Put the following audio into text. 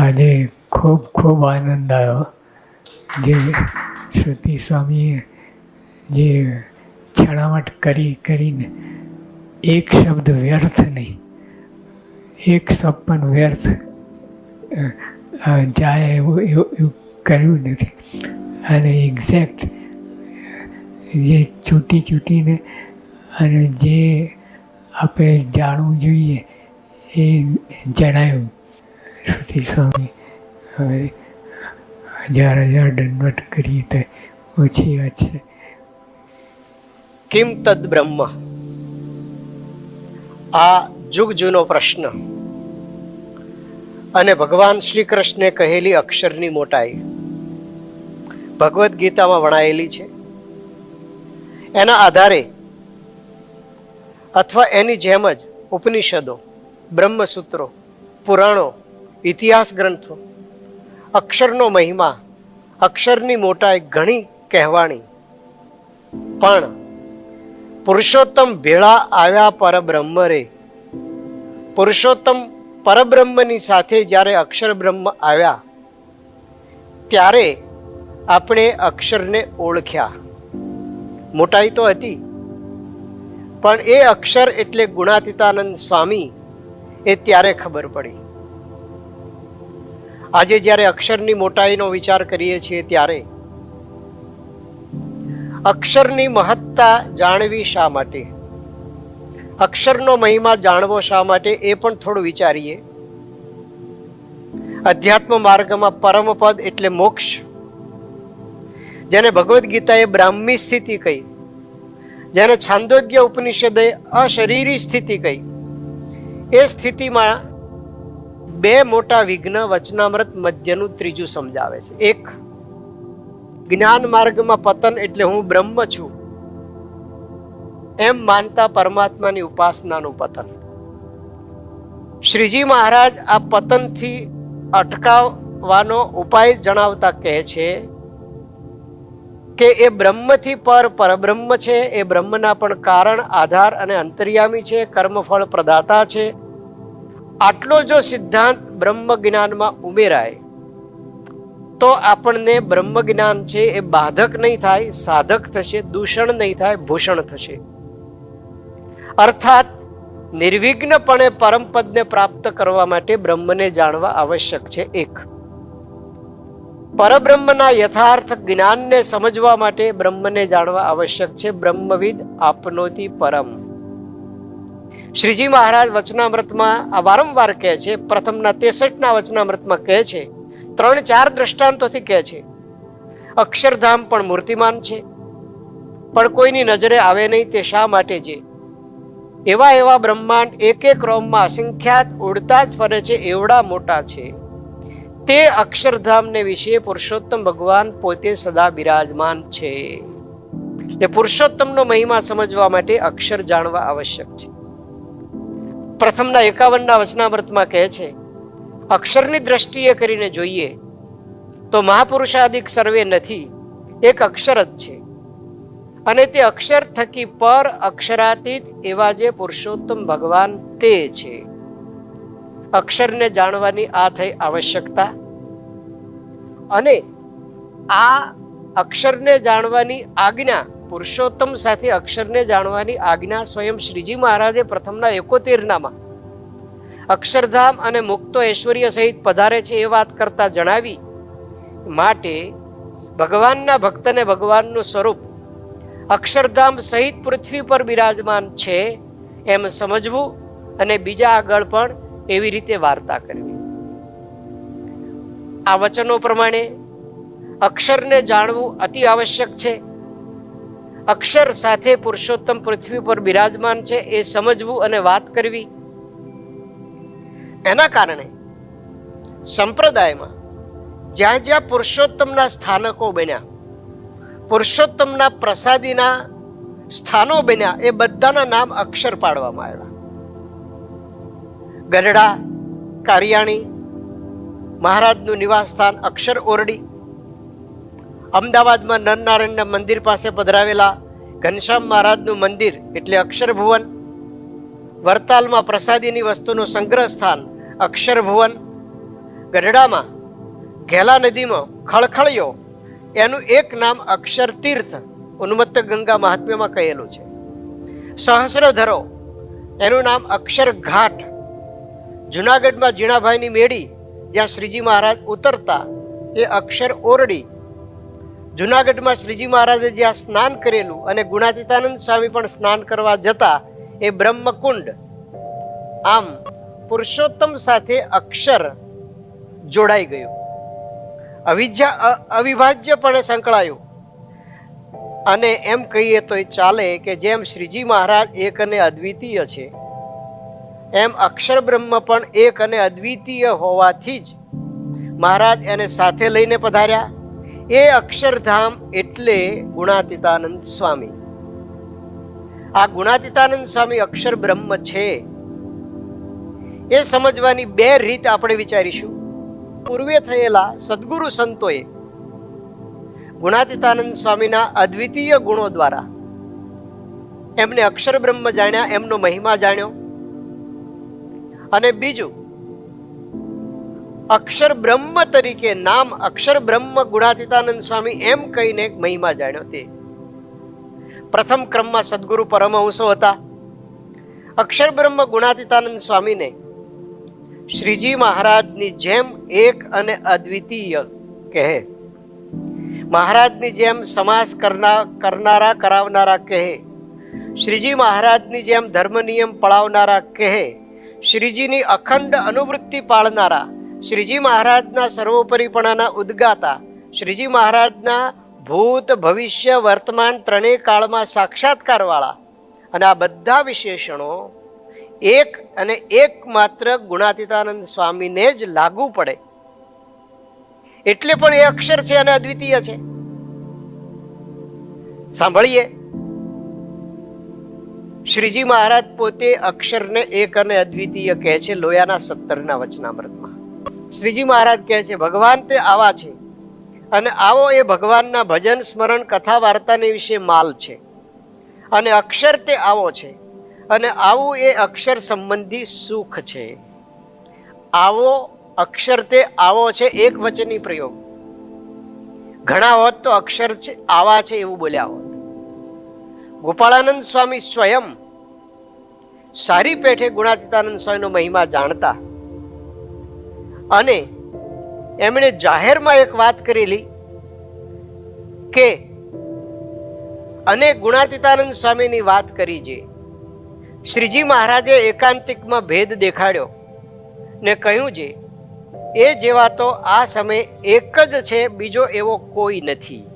આજે ખૂબ ખૂબ આનંદ આવ્યો. જે શ્રુતિ સ્વામીએ જે છણાવટ કરી, કરીને એક શબ્દ વ્યર્થ નહીં, એક શબ્દ પણ વ્યર્થ જાય એવું એવું કર્યું નથી. અને એક્ઝેક્ટ જે ચૂંટી ચૂંટીને અને જે આપણે જાણવું જોઈએ એ જણાયું. શ્રુતિ સ્વામી હવે હજાર હજાર દંડવટ કરીએ તો ઓછી વાત છે. કિમ તદ બ્રહ્મ? આ જુગ જૂનો પ્રશ્ન. અને ભગવાન શ્રી કૃષ્ણે કહેલી અક્ષરની મોટાઈ. ભગવદ્ ગીતામાં વણાયેલી છે. એના આધારે અથવા એની જેમ જ ઉપનિષદો, બ્રહ્મસૂત્રો, પુરાણો ઇતિહાસ ગ્રંથો, અક્ષરનો મહિમા, અક્ષરની મોટાઈ ઘણી કહેવાણી. પણ પુરુષોત્તમ ભેળા આવ્યા પરબ્રહ્મ રે. પુરુષોત્તમ પરબ્રહ્મની સાથે જ્યારે અક્ષર બ્રહ્મ આવ્યા, ત્યારે આપણે અક્ષરને ઓળખ્યા. મોટાઈ તો હતી, પણ એ અક્ષર એટલે ગુણાતીતાનંદ સ્વામી, એ ત્યારે ખબર પડી. આજે જ્યારે અક્ષરની મોટાઈનો વિચાર કરીએ છીએ ત્યારે અક્ષરની મહત્તા જાણવી શા માટે? અક્ષરનો મહિમા જાણવો શા માટે? એ પણ થોડું વિચારીએ. અધ્યાત્મ માર્ગમાં પરમપદ એટલે મોક્ષ. જેને ભગવદ્ ગીતાએ બ્રાહ્મી સ્થિતિ કહી, જેને છાંદોગ્ય ઉપનિષદે અશરીરી સ્થિતિ કહી, એ સ્થિતિમાં બે મોટા વિઘ્ન વચનામૃત મધ્યનું ત્રીજું સમજાવે છે. એક, જ્ઞાન માર્ગમાં પતન એટલે હું બ્રહ્મ છું. એમ માનતા પરમાત્માની ઉપાસનાનું પતન. શ્રીજી મહારાજ આ પતનથી અટકાવવાનો ઉપાય જણાવતા કહે છે કે એ બ્રહ્મથી પર પરબ્રહ્મ છે. એ બ્રહ્મના પણ કારણ, આધાર અને અંતર્યામી છે, કર્મફળ પ્રદાતા છે. આટલો જો સિદ્ધાંત બ્રહ્મ જ્ઞાનમાં ઉમેરાય, તો આપણને બ્રહ્મ જ્ઞાન છે એ બાધક નહીં થાય, સાધક થશે, દૂષણ નહીં થાય, ભૂષણ થશે. અર્થાત, નિર્વિઘ્નપણે પરમપદને પ્રાપ્ત કરવા માટે બ્રહ્મને જાણવા આવશ્યક છે એક. પરબ્રહ્મના યથાર્થ જ્ઞાનને સમજવા માટે બ્રહ્મને જાણવા આવશ્યક છે, બ્રહ્મવિદ આપનોતી પરમ. શ્રીજી મહારાજ વચનામૃતમાં આ વારંવાર કહે છે, પ્રથમના તેસઠના વચનામૃતમાં કહે છે, ત્રણ ચાર દ્રષ્ટાંતોથી કહે છે. અક્ષરધામ પણ મૂર્તિમાન છે, પણ કોઈની નજરે આવે નહીં તે શા માટે છે? એવા એવા બ્રહ્માંડ એક એક રોમમાં અસંખ્યાત ઉડતા જ ફરે છે, એવડા મોટા છે. તે અક્ષરધામને વિશે પુરુષોત્તમ ભગવાન પોતે સદા બિરાજમાન છે. એ પુરુષોત્તમનો મહિમા સમજવા માટે અક્ષર જાણવા આવશ્યક છે. પ્રથમના એકાવનના વચનામૃતમાં કહે છે, અક્ષરની દ્રષ્ટિએ કરીને જોઈએ તો મહાપુરુષાદિક સર્વે નથી, એક અક્ષર જ છે. અને તે અક્ષર થકી પર અક્ષરાતીત એવા જે પુરુષોત્તમ ભગવાન તે છે. અક્ષરને જાણવાની આ થઈ આવશ્યકતા? અને આ અક્ષરને જાણવાની આજ્ઞા પુરુષોત્તમ સાથે અક્ષરને જાણવાની આજ્ઞા સ્વયં શ્રીજી મહારાજે પ્રથમના એકોતેરનામાં. અક્ષરધામ અને મુક્તો ઐશ્વર્ય સહિત પધારે છે એ વાત કરતા જણાવી, માટે ભગવાનના ભક્તને ભગવાનનું સ્વરૂપ, અક્ષરધામ સહિત પૃથ્વી પર બિરાજમાન છે એમ સમજવું અને બીજા આગળ પણ એવી રીતે વાર્તા કરવી. આ વચનો પ્રમાણે અક્ષરને જાણવું અતિ આવશ્યક છે. અક્ષર સાથે પુરુષોત્તમ પૃથ્વી પર બિરાજમાન છે, એ સમજવું અને વાત કરવી. એના કારણે સંપ્રદાયમાં જ્યાં જ્યાં પુરુષોત્તમના સ્થાનકો બન્યા, પુરુષોત્તમના પ્રસાદીના સ્થાનો બન્યા, એ બધાના નામ અક્ષર પાડવામાં આવ્યા. ગઢડા, કારિયાણી, મહારાજનું નિવાસ સ્થાન અક્ષર ઓરડી અમદાવાદમાં નરનારાયણના મંદિર પાસે પધરાવેલા ઘનશ્યામ મહારાજનું મંદિર એટલે અક્ષરભુવન. વરતાલમાં પ્રસાદીની વસ્તુનું સંગ્રહ સ્થાન અક્ષરભુવન. ગઢડામાં ઘેલા નદીમાં ખળખળિયો, એનું એક નામ અક્ષર તીર્થ ઉન્મત્ત ગંગા મહાત્મ્યમાં કહેલું છે. સહસ્રધરો, એનું નામ અક્ષર ઘાટ જુનાગઢમાં જીણાભાઈની મેળી, જ્યાં શ્રીજી મહારાજ ઉતરતા, એ અક્ષર ઓરડી જુનાગઢમાં શ્રીજી મહારાજે જ્યાં સ્નાન કરેલું અને ગુણાતીતાનંદ સ્વામી પણ સ્નાન કરવા જતા એ બ્રહ્મકુંડ, આમ પુરુષોત્તમ સાથે અક્ષર જોડાઈ ગયું. અવિજ્યા અવિભાજ્યપણે સંકળાયું. અને એમ કહીએ તો એ ચાલે કે જેમ શ્રીજી મહારાજ એક અને અદ્વિતીય છે, એમ અક્ષર બ્રહ્મ પણ એક અને અદ્વિતીય હોવાથી જ મહારાજ એને સાથે લઈને પધાર્યા. એ અક્ષરધામ એટલે ગુણાતીતાનંદ સ્વામી. આ ગુણાતીતાનંદ સ્વામી અક્ષર બ્રહ્મ છે. એ સમજવાની બે રીત આપણે વિચારીશું. પૂર્વે થયેલા સદગુરુ સંતોએ ગુણાતીતાનંદ સ્વામીના અદ્વિતીય ગુણો દ્વારા એમને અક્ષર બ્રહ્મ જાણ્યા, એમનો મહિમા જાણ્યો. અને બીજું અક્ષર બ્રહ્મ તરીકે નામ અક્ષર બ્રહ્મ ગુણાતીતાનંદ સ્વામી એમ કહીને એક મહિમા જાણ્યો તે. પ્રથમ ક્રમમાં સદગુરુ પરમહંસો હતા. અક્ષર બ્રહ્મ ગુણાતીતાનંદ સ્વામીને શ્રીજી મહારાજની જેમ એક અને અદ્વિતીય કહે. મહારાજની જેમ સમાસ કરનાર કરનારા કરાવનારા કહે. શ્રીજી મહારાજની જેમ ધર્મ નિયમ પળાવનારા કહે. શ્રીજીની અખંડ અનુવૃત્તિ પાળનારા શ્રીજી મહારાજના સર્વોપરીપણાના ઉદ્ગાતા, શ્રીજી મહારાજના ભૂત ભવિષ્ય વર્તમાન ત્રણેય કાળમાં સાક્ષાત્કારવાળા. અને આ બધા વિશેષણો એક અને એક માત્ર ગુણાતીતાનંદ સ્વામીને જ લાગુ પડે. એટલે પણ એ અક્ષર છે અને અદ્વિતીય છે. સાંભળીએ. શ્રીજી મહારાજ પોતે અક્ષરને એક અને અદ્વિતીય કહે છે લોયાના સત્તરના વચનામૃતમાં. શ્રીજી મહારાજ કહે છે, ભગવાન તે આવા છે અને આવો એ ભગવાનના ભજન, સ્મરણ, કથા, વાર્તાને વિશે માલ છે. અને અક્ષર તે આવો છે અને આવું એ અક્ષર સંબંધી સુખ છે. આવો અક્ષર તે આવો છે, એક વચની પ્રયોગ. ઘણા હોત તો અક્ષર છે, આવા છે એવું બોલ્યા હોત. ગોપાળાનંદ સ્વામી સ્વયં સારી પેઠે ગુણાતીતાનંદ સ્વામીનો મહિમા જાણતા અને એમણે જાહેરમાં એક વાત કરેલી કે અને ગુણાતીતાનંદ સ્વામીની વાત કરી છે શ્રીજી મહારાજે એકાંતિકમાં ભેદ દેખાડ્યો ને કહ્યું છે એ જેવા તો આ સમય એક જ છે, બીજો એવો કોઈ નથી.